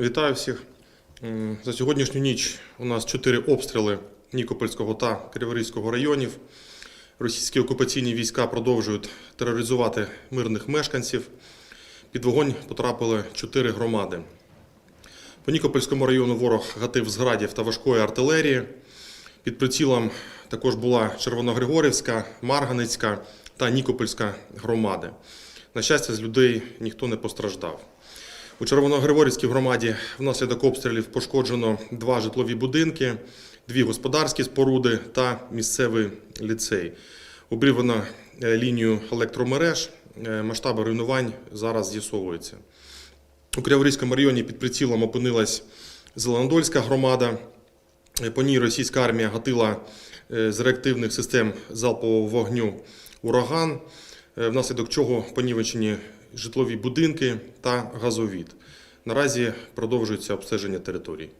Вітаю всіх. За сьогоднішню ніч у нас чотири обстріли Нікопольського та Криворізького районів. Російські окупаційні війська продовжують тероризувати мирних мешканців. Під вогонь потрапили чотири громади. По Нікопольському району ворог гатив з градів та важкої артилерії. Під прицілом також була Червоногригорівська, Марганицька та Нікопольська громади. На щастя, з людей ніхто не постраждав. У Червоногригорівській громаді внаслідок обстрілів пошкоджено два житлові будинки, дві господарські споруди та місцевий ліцей. Обрівано е, лінію електромереж. Е, Масштаби руйнувань зараз з'ясовуються. У Криворізькому районі під прицілом опинилась Зеленодольська громада. Е, По ній російська армія гатила з реактивних систем залпового вогню ураган, внаслідок чого понівечені житлові будинки та газовід. Наразі продовжується обстеження територій.